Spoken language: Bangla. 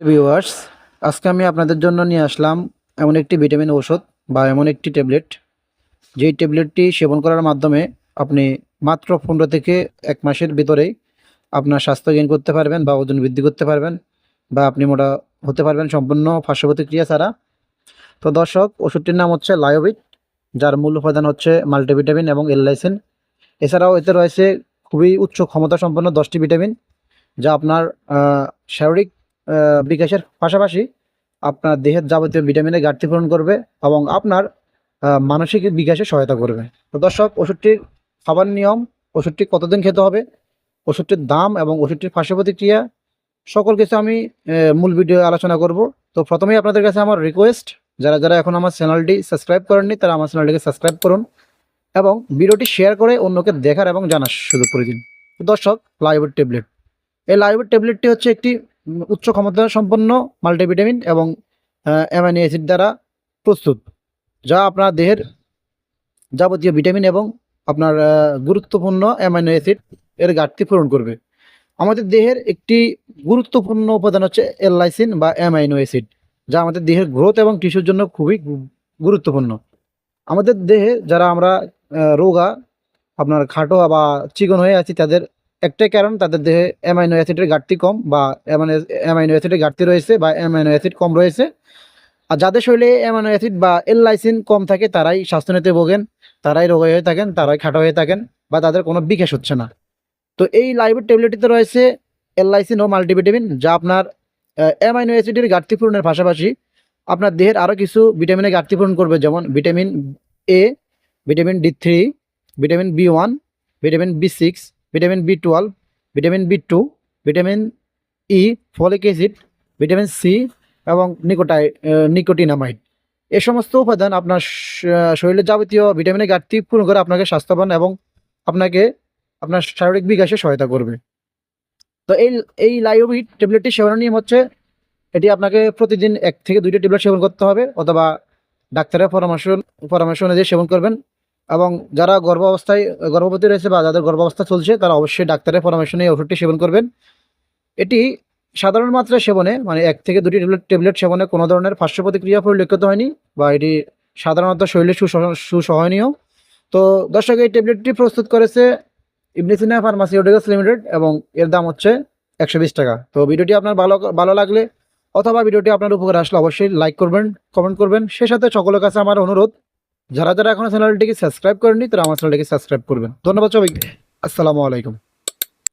ভিউয়ার্স আজকে আমি আপনাদের জন্য নিয়ে আসলাম এমন একটি ভিটামিন ঔষধ বা এমন একটি ট্যাবলেট যেই ট্যাবলেটটি সেবন করার মাধ্যমে আপনি মাত্র পনেরো থেকে এক মাসের ভিতরেই আপনার স্বাস্থ্য গেইন করতে পারবেন বা ওজন বৃদ্ধি করতে পারবেন বা আপনি মোটা হতে পারবেন সম্পূর্ণ পার্শ্ব প্রতিক্রিয়া ছাড়া। তো দর্শক ওষুধটির নাম হচ্ছে লায়োবিট যার মূল উপাদান হচ্ছে মাল্টিভিটামিন এবং এললাইসিন এছাড়াও এতে রয়েছে খুবই উচ্চ ক্ষমতা সম্পন্ন দশটি ভিটামিন যা আপনার শারীরিক বিকাশের পাশাপাশি আপনার দেহের যাবতীয় ভিটামিনের ঘাটতি পূরণ করবে এবং আপনার মানসিক বিকাশে সহায়তা করবে। তো দর্শক, ওষুধটির খাবার নিয়ম, ওষুধটি কতদিন খেতে হবে, ওষুধটির দাম এবং ওষুধটির পার্শ্ব প্রতিক্রিয়া সকল কিছু আমি মূল ভিডিও আলোচনা করব। তো প্রথমেই আপনাদের কাছে আমার রিকোয়েস্ট যারা যারা এখন আমার চ্যানেলটি সাবস্ক্রাইব করেননি, তারা আমার চ্যানেলটিকে সাবস্ক্রাইব করুন এবং ভিডিওটি শেয়ার করে অন্যকে দেখার এবং জানার সুযোগ করে দিন। দর্শক লাইভের ট্যাবলেট এই লাইভের ট্যাবলেটটি হচ্ছে একটি উচ্চ ক্ষমতা সম্পন্ন মাল্টিভিটামিন এবং অ্যামাইনো অ্যাসিড দ্বারা প্রস্তুত, যা আপনার দেহের যাবতীয় ভিটামিন এবং আপনার গুরুত্বপূর্ণ অ্যামাইনো অ্যাসিড এর ঘাটতি পূরণ করবে। আমাদের দেহের একটি গুরুত্বপূর্ণ উপাদান হচ্ছে এললাইসিন বা অ্যামাইনো অ্যাসিড, যা আমাদের দেহের গ্রোথ এবং টিস্যুর জন্য খুবই গুরুত্বপূর্ণ। আমাদের দেহে যারা আমরা রোগা, আপনার খাটো বা চিকন হয়ে আছি, তাদের একটাই কারণ তাদের দেহে অ্যামাইনো অ্যাসিডের ঘাটতি কম বা অ্যামাইনো অ্যাসিডের ঘাটতি রয়েছে বা অ্যামাইনো অ্যাসিড কম রয়েছে। আর যাদের শরীরে অ্যামাইনো অ্যাসিড বা এল লাইসিন কম থাকে, তারাই স্বাস্থ্যনীতি ভোগেন, তারাই রোগ হয়ে থাকেন, তারাই খাটো হয়ে থাকেন বা তাদের কোনো বিকাশ হচ্ছে না। তো এই লাইভের ট্যাবলেটটিতে রয়েছে এল লাইসিন ও মাল্টিভিটামিন, যা আপনার অ্যামাইনো অ্যাসিডের ঘাটতি পূরণের পাশাপাশি আপনার দেহের আরও কিছু ভিটামিনের ঘাটতি পূরণ করবে, যেমন vitamin A, vitamin D three, vitamin B one, vitamin B six vitamin B twelve, vitamin B two, vitamin E, folic acid, vitamin C এবং নিকোটাই নিকোটিনামাইড এ সমস্ত উপাদান আপনার শ- শরীরের যাবতীয় ভিটামিনের ঘাটতি পূরণ করে আপনাকে স্বাস্থ্যবান এবং আপনাকে আপনার শারীরিক বিকাশে সহায়তা করবে। তো এই এই লাইওভিট ট্যাবলেটটি সেবনের নিয়ম হচ্ছে এটি আপনাকে প্রতিদিন এক থেকে দুইটা ট্যাবলেট সেবন করতে হবে অথবা ডাক্তারের পরামর্শ পরামর্শ অনুযায়ী সেবন করবেন। এবং যারা গর্ভাবস্থায়, গর্ভবতী রয়েছে বা যাদের গর্ভাবস্থা চলছে, তারা অবশ্যই ডাক্তারের পরামর্শ নিয়ে ওষুধটি সেবন করবেন। এটি সাধারণ মাত্রায় সেবনে মানে এক থেকে দুটি ট্যাবলেট ট্যাবলেট সেবনে কোনো ধরনের পার্শ্ব প্রতিক্রিয়া পরিলক্ষিত হয়নি বা এটি সাধারণত শরীরে সুসহ- সুসহনীয়। তো দর্শক, এই ট্যাবলেটটি প্রস্তুত করেছে ইবনিসিনা ফার্মাসিউটিক্যালস লিমিটেড এবং এর দাম হচ্ছে একশো বিশ টাকা। তো ভিডিওটি আপনার ভালো ভালো লাগলে অথবা ভিডিওটি আপনার উপকারে আসলে অবশ্যই লাইক করবেন কমেন্ট করবেন। সে সাথে সকলের কাছে আমার অনুরোধ যারা যারা এখনও চ্যানেলটিকে সাবস্ক্রাইব করেননি তারা আমার চ্যানেলটিকে সাবস্ক্রাইব করবেন। ধন্যবাদ সবাইকে। আসসালামু আলাইকুম।